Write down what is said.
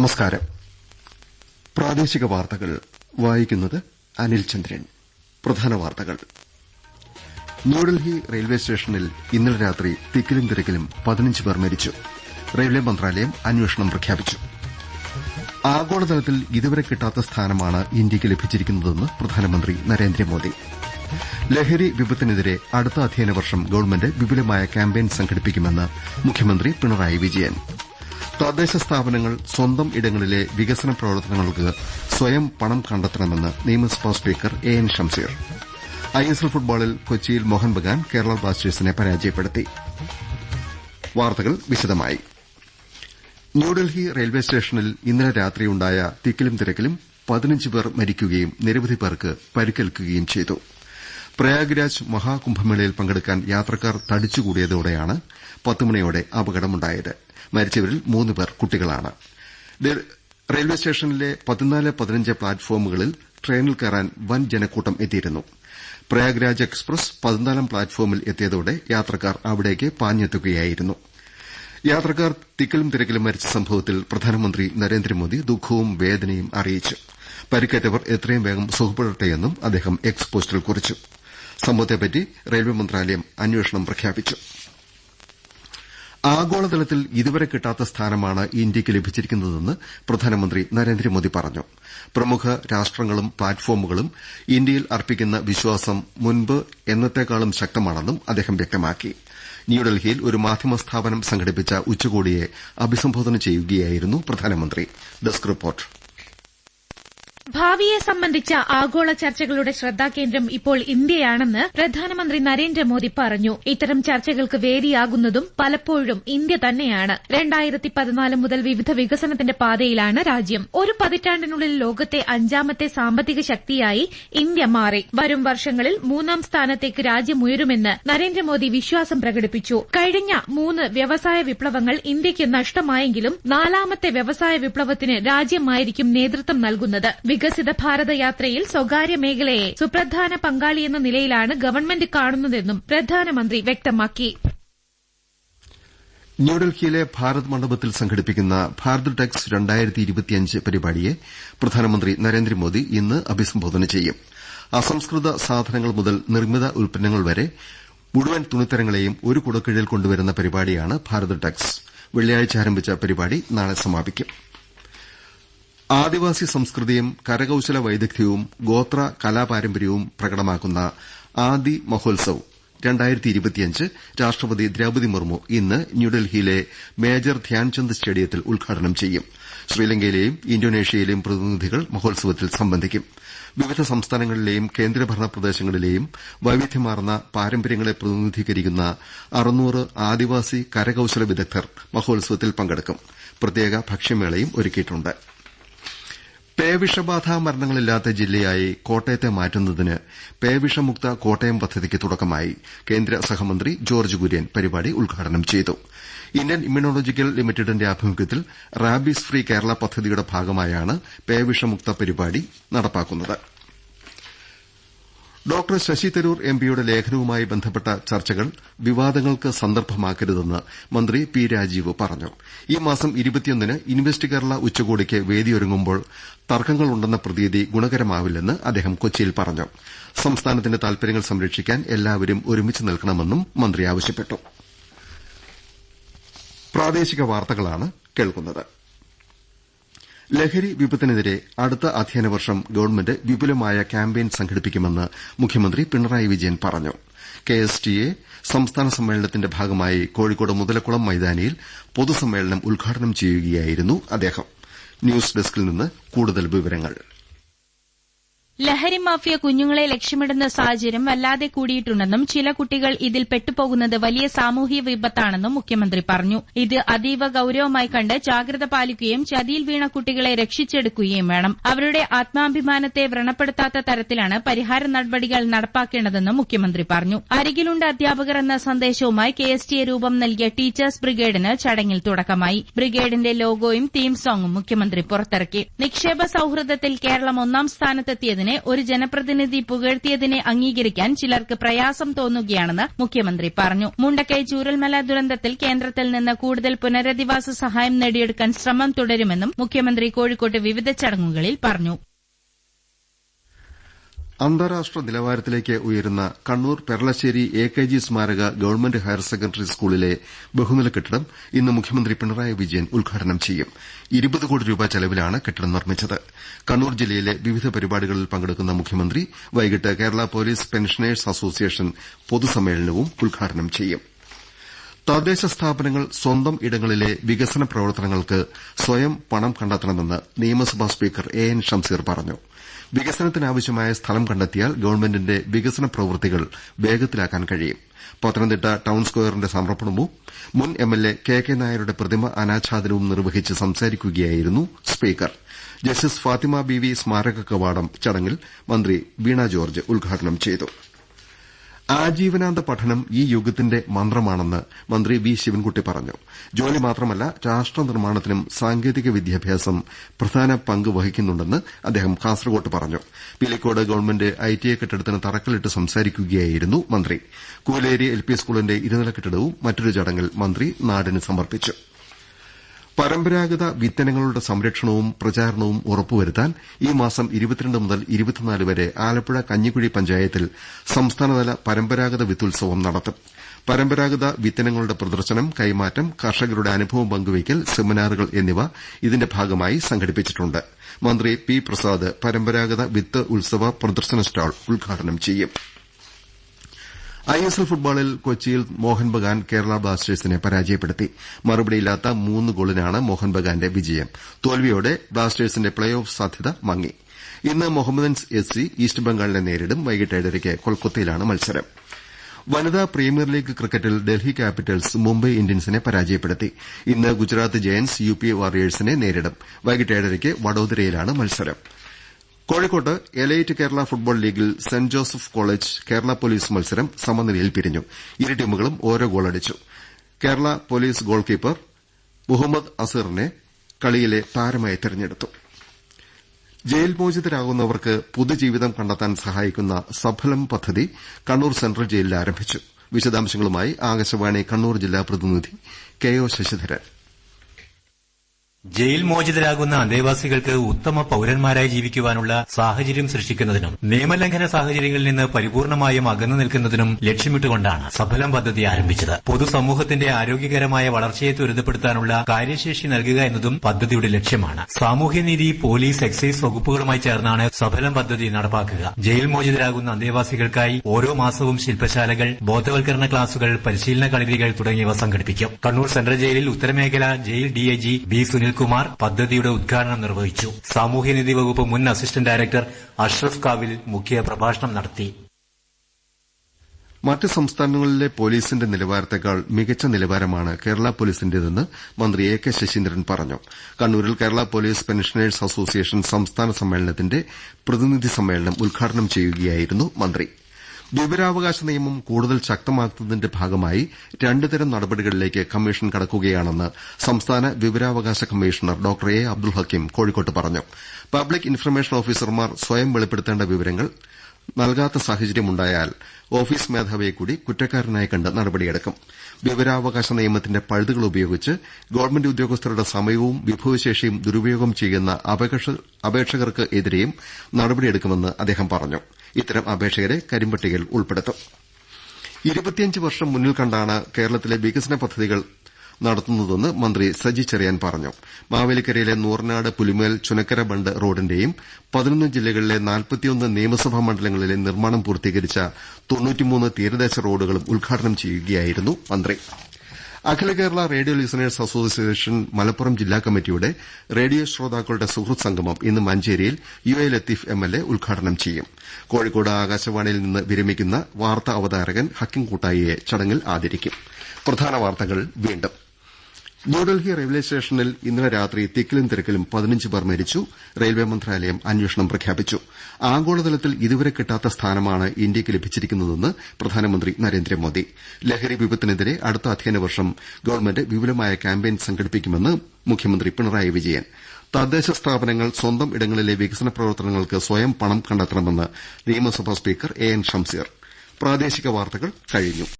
നമസ്കാരം. പ്രാദേശിക വാർത്തകൾ വായിക്കുന്നത് അനിൽ ചന്ദ്രൻ. പ്രധാന വാർത്തകൾ. ന്യൂഡൽഹി റെയിൽവേ സ്റ്റേഷനിൽ ഇന്നലെ രാത്രി തിക്കിലും തിരക്കിലും പതിനഞ്ച് പേർ മരിച്ചു. റെയിൽവേ മന്ത്രാലയം അന്വേഷണം പ്രഖ്യാപിച്ചു. ആഗോളതലത്തിൽ ഇതുവരെ കിട്ടാത്ത സ്ഥാനമാണ് ഇന്ത്യയ്ക്ക് ലഭിച്ചിരിക്കുന്നതെന്ന് പ്രധാനമന്ത്രി നരേന്ദ്രമോദി. ലഹരി വിപത്തിനെതിരെ അടുത്ത അധ്യയന വർഷം ഗവൺമെന്റ് വിപുലമായ ക്യാമ്പയിൻ സംഘടിപ്പിക്കുമെന്ന് മുഖ്യമന്ത്രി പിണറായി വിജയൻ. തദ്ദേശ സ്ഥാപനങ്ങൾ സ്വന്തം ഇടങ്ങളിലെ വികസന പ്രവർത്തനങ്ങൾക്ക് സ്വയം പണം കണ്ടെത്തണമെന്ന് നിയമസഭാ speaker A N Shamseer ISL ഫുട്ബോളിൽ കൊച്ചിയിൽ മോഹൻ ബഗാൻ കേരള ബ്ലാസ്റ്റേഴ്സിനെ പരാജയപ്പെടുത്തി. വാർത്തകൾ വിശദമായി. ന്യൂഡൽഹി റെയിൽവേ സ്റ്റേഷനിൽ ഇന്നലെ രാത്രിയുണ്ടായ തിക്കിലും തിരക്കിലും പതിനഞ്ച് പേർ മരിക്കുകയും നിരവധി പേർക്ക് പരിക്കേൽക്കുകയും ചെയ്തു. പ്രയാഗ്രാജ് മഹാകുംഭമേളയിൽ പങ്കെടുക്കാൻ യാത്രക്കാർ തടിച്ചുകൂടിയതോടെയാണ് പത്തുമണിയോടെ അപകടമുണ്ടായത്. മരിച്ചവരിൽ മൂന്നുപേർ കുട്ടികളാണ്. റെയിൽവേ സ്റ്റേഷനിലെ പതിനാല് പതിനഞ്ച് പ്ലാറ്റ്ഫോമുകളിൽ ട്രെയിനിൽ കയറാൻ വൻ ജനക്കൂട്ടം എത്തിയിരുന്നു. പ്രയാഗ്രാജ് എക്സ്പ്രസ് പതിനാലാം പ്ലാറ്റ്ഫോമിൽ എത്തിയതോടെ യാത്രക്കാർ അവിടേക്ക് പാഞ്ഞെത്തുകയായിരുന്നു. യാത്രക്കാർ തിക്കലും തിരക്കിലും മരിച്ച സംഭവത്തിൽ പ്രധാനമന്ത്രി നരേന്ദ്രമോദി ദുഃഖവും വേദനയും അറിയിച്ചു. പരിക്കേറ്റവർ എത്രയും വേഗം സുഖപ്പെടട്ടെയെന്നും അദ്ദേഹം എക്സ് പോസ്റ്റിൽ കുറിച്ചു. സംഭവത്തെപ്പറ്റി റെയിൽവേ മന്ത്രാലയം അന്വേഷണം പ്രഖ്യാപിച്ചു. ആഗോളതലത്തിൽ ഇതുവരെ കിട്ടാത്ത സ്ഥാനമാണ് ഇന്ത്യയ്ക്ക് ലഭിച്ചിരിക്കുന്നതെന്ന് പ്രധാനമന്ത്രി നരേന്ദ്രമോദി പറഞ്ഞു. പ്രമുഖ രാഷ്ട്രങ്ങളും പ്ലാറ്റ്ഫോമുകളും ഇന്ത്യയിൽ അർപ്പിക്കുന്ന വിശ്വാസം മുൻപ് എന്നത്തേക്കാളും ശക്തമാണെന്നും അദ്ദേഹം വ്യക്തമാക്കി. ന്യൂഡൽഹിയിൽ ഒരു മാധ്യമ സ്ഥാപനം സംഘടിപ്പിച്ച ഉച്ചകോടിയെ അഭിസംബോധന ചെയ്യുകയായിരുന്നു പ്രധാനമന്ത്രി. Desk report. ഭാവിയെ സംബന്ധിച്ച ആഗോള ചർച്ചകളുടെ ശ്രദ്ധാകേന്ദ്രം ഇപ്പോൾ ഇന്ത്യയാണെന്ന് പ്രധാനമന്ത്രി നരേന്ദ്രമോദി പറഞ്ഞു. ഇത്തരം ചർച്ചകൾക്ക് വേദിയാകുന്നതും പലപ്പോഴും ഇന്ത്യ തന്നെയാണ്. രണ്ടായിരത്തി പതിനാല് മുതൽ വിവിധ വികസനത്തിന്റെ പാതയിലാണ് രാജ്യം. ഒരു പതിറ്റാണ്ടിനുള്ളിൽ ലോകത്തെ അഞ്ചാമത്തെ സാമ്പത്തിക ശക്തിയായി ഇന്ത്യ മാറി. വരും വർഷങ്ങളിൽ മൂന്നാം സ്ഥാനത്തേക്ക് രാജ്യം ഉയരുമെന്ന് നരേന്ദ്രമോദി വിശ്വാസം പ്രകടിപ്പിച്ചു. കഴിഞ്ഞ മൂന്ന് വ്യവസായ വിപ്ലവങ്ങൾ ഇന്ത്യയ്ക്ക് നഷ്ടമായെങ്കിലും നാലാമത്തെ വ്യവസായ വിപ്ലവത്തിന് രാജ്യമായിരിക്കും നേതൃത്വം നൽകുന്നത്. വികസിത ഭാരത യാത്രയിൽ സ്വകാര്യ മേഖലയെ സുപ്രധാന പങ്കാളിയെന്ന നിലയിലാണ് ഗവൺമെന്റ് കാണുന്നതെന്നും പ്രധാനമന്ത്രി വ്യക്തമാക്കി. ന്യൂഡൽഹിയിലെ ഭാരത് മണ്ഡപത്തിൽ സംഘടിപ്പിക്കുന്ന ഭാരത് ടെക്സ് രണ്ടായിരത്തി പരിപാടിയെ പ്രധാനമന്ത്രി നരേന്ദ്രമോദി ഇന്ന് അഭിസംബോധന ചെയ്യും. അസംസ്കൃത സാധനങ്ങൾ മുതൽ നിർമ്മിത ഉൽപ്പന്നങ്ങൾ വരെ മുഴുവൻ തുണിത്തരങ്ങളെയും ഒരു കുടക്കീഴിൽ കൊണ്ടുവരുന്ന പരിപാടിയാണ് ഭാരത് ടെക്സ്. വെള്ളിയാഴ്ച ആരംഭിച്ച പരിപാടി നാളെ സമാപിക്കും. ആദിവാസി സംസ്കൃതിയും കരകൌശല വൈദഗ്ധ്യവും ഗോത്ര കലാപാരമ്പര്യവും പ്രകടമാക്കുന്ന ആദി മഹോത്സവ് രാഷ്ട്രപതി ദ്രൌപതി മുർമു ഇന്ന് ന്യൂഡൽഹിയിലെ മേജർ ധ്യാൻചന്ദ് സ്റ്റേഡിയത്തിൽ ഉദ്ഘാടനം ചെയ്യും. ശ്രീലങ്കയിലെയും ഇന്തോനേഷ്യയിലെയും പ്രതിനിധികൾ മഹോത്സവത്തിൽ സംബന്ധിക്കും. വിവിധ സംസ്ഥാനങ്ങളിലെയും കേന്ദ്രഭരണ പ്രദേശങ്ങളിലെയും വൈവിധ്യമാർന്ന പാരമ്പര്യങ്ങളെ പ്രതിനിധീകരിക്കുന്ന അറുന്നൂറ് ആദിവാസി കരകൌശല വിദഗ്ധർ മഹോത്സവത്തിൽ പങ്കെടുക്കും. പ്രത്യേക ഭക്ഷ്യമേളയും ഒരുക്കിയിട്ടുണ്ട്. പേവിഷബാധ മരണങ്ങളില്ലാത്ത ജില്ലയായി കോട്ടയത്തെ മാറ്റുന്നതിന് പേവിഷമുക്ത കോട്ടയം പദ്ധതിക്ക് തുടക്കമായി കേന്ദ്ര സഹമന്ത്രി ജോർജ് കുര്യൻ പരിപാടി ഉദ്ഘാടനം ചെയ്തു. ഇന്ത്യൻ ഇമ്മ്യൂണോളജിക്കൽ ലിമിറ്റഡിന്റെ ആഭിമുഖ്യത്തിൽ റാബീസ് ഫ്രീ കേരള പദ്ധതിയുടെ ഭാഗമായാണ് പേവിഷമുക്ത പരിപാടി നടപ്പാക്കുന്നത്. ഡോക്ടർ ശശി തരൂർ എംപിയുടെ ലേഖനവുമായി ബന്ധപ്പെട്ട ചർച്ചകൾ വിവാദങ്ങൾക്ക് സന്ദർഭമാക്കരുതെന്ന് മന്ത്രി പി രാജീവ് പറഞ്ഞു. ഈ മാസം ന് ഇൻവെസ്റ്റ് കേരള ഉച്ചകോടിക്ക് വേദിയൊരുങ്ങുമ്പോൾ തർക്കങ്ങളുണ്ടെന്ന പ്രതീതി ഗുണകരമാവില്ലെന്ന് അദ്ദേഹം കൊച്ചിയിൽ പറഞ്ഞു. സംസ്ഥാനത്തിന്റെ താൽപര്യങ്ങൾ സംരക്ഷിക്കാൻ എല്ലാവരും ഒരുമിച്ച് നിൽക്കണമെന്നും മന്ത്രി ആവശ്യപ്പെട്ടു. ലഹരി വിപത്തിനെതിരെ അടുത്ത അധ്യയന വർഷം ഗവൺമെന്റ് വിപുലമായ ക്യാമ്പയിൻ സംഘടിപ്പിക്കുമെന്ന് മുഖ്യമന്ത്രി പിണറായി വിജയൻ പറഞ്ഞു. കെ എസ് ടി എ സംസ്ഥാന സമ്മേളനത്തിന്റെ ഭാഗമായി കോഴിക്കോട് മുതലക്കുളം മൈതാനിയിൽ പൊതുസമ്മേളനം ഉദ്ഘാടനം ചെയ്യുകയായിരുന്നു അദ്ദേഹം. ന്യൂസ് ഡെസ്കിൽ നിന്ന് കൂടുതൽ വിവരങ്ങൾ. ലഹരി മാഫിയ കുഞ്ഞുങ്ങളെ ലക്ഷ്യമിടുന്ന സാഹചര്യം വല്ലാതെ കൂടിയിട്ടുണ്ടെന്നും ചില കുട്ടികൾ ഇതിൽ പെട്ടുപോകുന്നത് വലിയ സാമൂഹിക വിപത്താണെന്നും മുഖ്യമന്ത്രി പറഞ്ഞു. ഇത് അതീവ ഗൌരവമായി കണ്ട് ജാഗ്രത പാലിക്കുകയും ചതിയിൽ വീണ കുട്ടികളെ രക്ഷിച്ചെടുക്കുകയും വേണം. അവരുടെ ആത്മാഭിമാനത്തെ വ്രണപ്പെടുത്താത്ത തരത്തിലാണ് പരിഹാര നടപടികൾ നടപ്പാക്കേണ്ടതെന്നും മുഖ്യമന്ത്രി പറഞ്ഞു. അരികിലുണ്ട് അധ്യാപകർ എന്ന സന്ദേശവുമായി കെ എസ് ടിയെ രൂപം നൽകിയ ടീച്ചേഴ്സ് ബ്രിഗേഡിന് ചടങ്ങിൽ തുടക്കമായി. ബ്രിഗേഡിന്റെ ലോഗോയും തീം സോങ്ങും മുഖ്യമന്ത്രി പുറത്തിറക്കി. നിക്ഷേപ സൌഹൃദത്തിൽ കേരളം ഒന്നാം സ്ഥാനത്തെത്തിയതിന് തന്നെ ഒരു ജനപ്രതിനിധി പുകഴ്ത്തിയതിനെ അംഗീകരിക്കാൻ ചിലർക്ക് പ്രയാസം തോന്നുകയാണെന്ന് മുഖ്യമന്ത്രി പറഞ്ഞു. മുണ്ടക്കൈ ചൂരൽമല ദുരന്തത്തിൽ കേന്ദ്രത്തിൽ നിന്ന് കൂടുതൽ പുനരധിവാസ സഹായം നേടിയെടുക്കാൻ ശ്രമം തുടരുമെന്നും മുഖ്യമന്ത്രി കോഴിക്കോട്ട് വിവിധ ചടങ്ങുകളിൽ പറഞ്ഞു. അന്താരാഷ്ട്ര നിലവാരത്തിലേക്ക് ഉയരുന്ന Kannur Peralassery A K G സ്മാരക ഗവൺമെന്റ് ഹയർ സെക്കൻഡറി സ്കൂളിലെ ബഹുനില കെട്ടിടം ഇന്ന് മുഖ്യമന്ത്രി പിണറായി വിജയൻ ഉദ്ഘാടനം ചെയ്യും. കോടി രൂപ ചെലവിലാണ് കെട്ടിടം നിർമ്മിച്ചത്. കണ്ണൂർ ജില്ലയിലെ വിവിധ പരിപാടികളിൽ പങ്കെടുക്കുന്ന മുഖ്യമന്ത്രി വൈകിട്ട് കേരള പോലീസ് പെൻഷനേഴ്സ് അസോസിയേഷൻ പൊതുസമ്മേളനവും ഉദ്ഘാടനം ചെയ്യും. തദ്ദേശ സ്ഥാപനങ്ങൾ സ്വന്തം ഇടങ്ങളിലെ വികസന പ്രവർത്തനങ്ങൾക്ക് സ്വയം പണം കണ്ടെത്തണമെന്ന് നിയമസഭാ സ്പീക്കർ എ എൻ ഷംസീർ പറഞ്ഞു. വികസനത്തിനാവശ്യമായ സ്ഥലം കണ്ടെത്തിയാൽ ഗവൺമെന്റിന്റെ വികസന പ്രവൃത്തികൾ വേഗത്തിലാക്കാൻ കഴിയും. പത്തനംതിട്ട ടൌൺ സ്ക്വയറിന്റെ സമർപ്പണവും മുൻ എംഎൽഎ കെ കെ നായരുടെ പ്രതിമ അനാച്ഛാദനവും നിർവഹിച്ച് സംസാരിക്കുകയായിരുന്നു സ്പീക്കർ. ജസ്റ്റിസ് ഫാത്തിമ ബീവി സ്മാരക കവാടം ചടങ്ങിൽ മന്ത്രി വീണ ജോർജ് ഉദ്ഘാടനം ചെയ്തു. ആജീവനാന്ത പഠനം ഈ യുഗത്തിന്റെ മന്ത്രമാണെന്ന് മന്ത്രി വി ശിവൻകുട്ടി പറഞ്ഞു. ജോലി മാത്രമല്ല രാഷ്ട്ര നിർമ്മാണത്തിനും സാങ്കേതിക വിദ്യാഭ്യാസം പ്രധാന പങ്ക് വഹിക്കുന്നുണ്ടെന്ന് അദ്ദേഹം കാസർകോട്ട് പറഞ്ഞു. പിലിക്കോട് ഗവൺമെന്റ് ഐടിഐ കെട്ടിടത്തിന് തറക്കല്ലിട്ട് സംസാരിക്കുകയായിരുന്നു മന്ത്രി. കൂലേരി എൽ പി സ്കൂളിന്റെ ഇരുനില കെട്ടിടവും മറ്റൊരു ചടങ്ങിൽ മന്ത്രി നാടിന് സമർപ്പിച്ചു. പരമ്പരാഗത വിത്തനങ്ങളുടെ സംരക്ഷണവും പ്രചാരണവും ഉറപ്പുവരുത്താൻ ഈ മാസം മുതൽ വരെ ആലപ്പുഴ കഞ്ഞിക്കുഴി പഞ്ചായത്തിൽ സംസ്ഥാനതല പരമ്പരാഗത വിത്തുത്സവം നടത്തും. പരമ്പരാഗത വിത്തനങ്ങളുടെ പ്രദർശനം കൈമാറ്റം കർഷകരുടെ അനുഭവം പങ്കുവയ്ക്കൽ സെമിനാറുകൾ എന്നിവ ഇതിന്റെ ഭാഗമായി സംഘടിപ്പിച്ചിട്ടുണ്ട്. മന്ത്രി പി പ്രസാദ് പരമ്പരാഗത വിത്ത് ഉത്സവ പ്രദർശന സ്റ്റാൾ ഉദ്ഘാടനം ചെയ്യും. ഐഎസ്എൽ ഫുട്ബോളിൽ കൊച്ചിയിൽ മോഹൻ ബഗാൻ കേരള ബ്ലാസ്റ്റേഴ്സിനെ പരാജയപ്പെടുത്തി. മറുപടിയില്ലാത്ത മൂന്ന് ഗോളിനാണ് മോഹൻ ബഗാന്റെ വിജയം. തോൽവിയോടെ ബ്ലാസ്റ്റേഴ്സിന്റെ പ്ലേ ഓഫ് സാധ്യത മങ്ങി. ഇന്ന് മുഹമ്മദൻസ് എസ് സി ഈസ്റ്റ് ബംഗാളിനെ നേരിടും. വൈകിട്ട് ഏഴരയ്ക്ക് കൊൽക്കത്തയിലാണ് മത്സരം. വനിതാ പ്രീമിയർ ലീഗ് ക്രിക്കറ്റിൽ ഡൽഹി ക്യാപിറ്റൽസ് മുംബൈ ഇന്ത്യൻസിനെ പരാജയപ്പെടുത്തി. ഇന്ന് ഗുജറാത്ത് ജയന്റ്സ് യു പി വാറിയേഴ്സിനെ നേരിടും. വൈകിട്ട് ഏഴരയ്ക്ക് വഡോദരയിലാണ് മത്സരം. കോഴിക്കോട്ട് എലൈറ്റ് കേരള ഫുട്ബോൾ ലീഗിൽ saint Joseph college Kerala police മത്സരം സമനിലയിൽ പിരിഞ്ഞു. ഇരു ടീമുകളും ഓരോ ഗോളടിച്ചു Kerala police goalkeeper Muhammad അസീറിനെ കളിയിലെ താരമായി തെരഞ്ഞെടുത്തു. ജയിൽ മോചിതരാകുന്നവർക്ക് പുതുജീവിതം കണ്ടെത്താൻ സഹായിക്കുന്ന സഫലം പദ്ധതി കണ്ണൂർ സെൻട്രൽ ജയിലിൽ ആരംഭിച്ചു. വിശദാംശങ്ങളുമായി ആകാശവാണി കണ്ണൂർ ജില്ലാ പ്രതിനിധി കെ ഒ ശശിധരൻ. ജയിൽ മോചിതരാകുന്ന അന്തേവാസികൾക്ക് ഉത്തമ പൌരന്മാരായി ജീവിക്കുവാനുള്ള സാഹചര്യം സൃഷ്ടിക്കുന്നതിനും നിയമലംഘന സാഹചര്യങ്ങളിൽ നിന്ന് പരിപൂർണമായും അകന്നു നിൽക്കുന്നതിനും ലക്ഷ്യമിട്ടുകൊണ്ടാണ് സഫലം പദ്ധതി ആരംഭിച്ചത്. പൊതുസമൂഹത്തിന്റെ ആരോഗ്യകരമായ വളർച്ചയെ ത്വരിതപ്പെടുത്താനുള്ള കാര്യശേഷി നൽകുക എന്നതും പദ്ധതിയുടെ ലക്ഷ്യമാണ്. സാമൂഹ്യനീതി പോലീസ് എക്സൈസ് വകുപ്പുകളുമായി ചേർന്നാണ് സഫലം പദ്ധതി നടപ്പാക്കുക. ജയിൽ മോചിതരാകുന്ന അന്തേവാസികൾക്കായി ഓരോ മാസവും ശില്പശാലകൾ ബോധവൽക്കരണ ക്ലാസുകൾ പരിശീലന കളരികൾ തുടങ്ങിയവ സംഘടിപ്പിക്കും. കണ്ണൂർ സെൻട്രൽ ജയിലിൽ ഉത്തരമേഖല ജയിൽ ഡിഐജി ബി സുനിൽകുമാർ പദ്ധതിയുടെ ഉദ്ഘാടനം നിർവഹിച്ചു. സാമൂഹ്യനീതി വകുപ്പ് മുൻ അസിസ്റ്റന്റ് ഡയറക്ടർ അഷ്റഫ് കാവിൽ മുഖ്യ പ്രഭാഷണം നടത്തി. മറ്റ് സംസ്ഥാനങ്ങളിലെ പോലീസിന്റെ നിലവാരത്തേക്കാൾ മികച്ച നിലവാരമാണ് കേരള പോലീസിന്റേതെന്ന് മന്ത്രി എ കെ ശശീന്ദ്രൻ പറഞ്ഞു. കണ്ണൂരിൽ കേരള പോലീസ് പെൻഷനേഴ്സ് അസോസിയേഷൻ സംസ്ഥാന സമ്മേളനത്തിന്റെ പ്രതിനിധി സമ്മേളനം ഉദ്ഘാടനം ചെയ്യുകയായിരുന്നു മന്ത്രി. വിവരാവകാശ നിയമം കൂടുതൽ ശക്തമാക്കുന്നതിന്റെ ഭാഗമായി രണ്ടുതരം നടപടികളിലേക്ക് കമ്മീഷൻ കടക്കുകയാണെന്ന് സംസ്ഥാന വിവരാവകാശ commissioner doctor A Abdul Hakeem കോഴിക്കോട്ട് പറഞ്ഞു. പബ്ലിക് ഇൻഫർമേഷൻ ഓഫീസർമാർ സ്വയം വെളിപ്പെടുത്തേണ്ട വിവരങ്ങൾ നൽകാത്ത സാഹചര്യമുണ്ടായാൽ ഓഫീസ് മേധാവിയെ കൂടി കുറ്റക്കാരനായി കണ്ട് നടപടിയെടുക്കും. വിവരാവകാശ നിയമത്തിന്റെ പഴുതുകൾ ഉപയോഗിച്ച് ഗവൺമെന്റ് ഉദ്യോഗസ്ഥരുടെ സമയവും വിഭവശേഷിയും ദുരുപയോഗം ചെയ്യുന്ന അപേക്ഷകർക്ക് എതിരെയും നടപടിയെടുക്കുമെന്ന് അദ്ദേഹം പറഞ്ഞു. ഇത്തരം അപേക്ഷകരെ കരിമ്പട്ടികയിൽ ഉൾപ്പെടുത്തും. ഇരുപത്തിയഞ്ച് വർഷം മുന്നിൽ കണ്ടാണ് കേരളത്തിലെ വികസന പദ്ധതികൾ നടത്തുന്നതെന്ന് മന്ത്രി സജി ചെറിയാൻ പറഞ്ഞു. മാവേലിക്കരയിലെ നൂറനാട് പുലിമേൽ ചുനക്കര ബണ്ട് റോഡിന്റെയും പതിനൊന്ന് ജില്ലകളിലെ നാൽപ്പത്തിയൊന്ന് നിയമസഭാ മണ്ഡലങ്ങളിലെ നിർമ്മാണം പൂർത്തീകരിച്ച തീരദേശ റോഡുകളും ഉദ്ഘാടനം ചെയ്യുകയായിരുന്നു മന്ത്രി. അഖില Kerala radio listeners association Malappuram ജില്ലാ കമ്മിറ്റിയുടെ റേഡിയോ ശ്രോതാക്കളുടെ സുഹൃത് സംഗമം ഇന്ന് മഞ്ചേരിയിൽ U A Latheef M L A ഉദ്ഘാടനം ചെയ്യും. കോഴിക്കോട് ആകാശവാണിയിൽ നിന്ന് വിരമിക്കുന്ന വാർത്താ അവതാരകൻ ഹക്കിം കൂട്ടായിയെ ചടങ്ങിൽ ആദരിക്കും. ന്യൂഡൽഹി റെയിൽവെ സ്റ്റേഷനിൽ ഇന്നലെ രാത്രി തിക്കിലും തിരക്കിലും പതിനഞ്ച് പേർ മരിച്ചു. റെയിൽവേ മന്ത്രാലയം അന്വേഷണം പ്രഖ്യാപിച്ചു. ആഗോളതലത്തിൽ ഇതുവരെ കിട്ടാത്ത സ്ഥാനമാണ് ഇന്ത്യയ്ക്ക് ലഭിച്ചിരിക്കുന്നതെന്ന് പ്രധാനമന്ത്രി നരേന്ദ്രമോദി. ലഹരി വിപത്തിനെതിരെ അടുത്ത അധ്യയന വർഷം ഗവൺമെന്റ് വിപുലമായ ക്യാമ്പയിൻ സംഘടിപ്പിക്കുമെന്ന് മുഖ്യമന്ത്രി പിണറായി വിജയൻ. തദ്ദേശ സ്ഥാപനങ്ങൾ സ്വന്തം ഇടങ്ങളിലെ വികസന പ്രവർത്തനങ്ങൾക്ക് സ്വയം പണം കണ്ടെത്തണമെന്ന് നിയമസഭാ സ്പീക്കർ എ എൻ ഷംസീർ.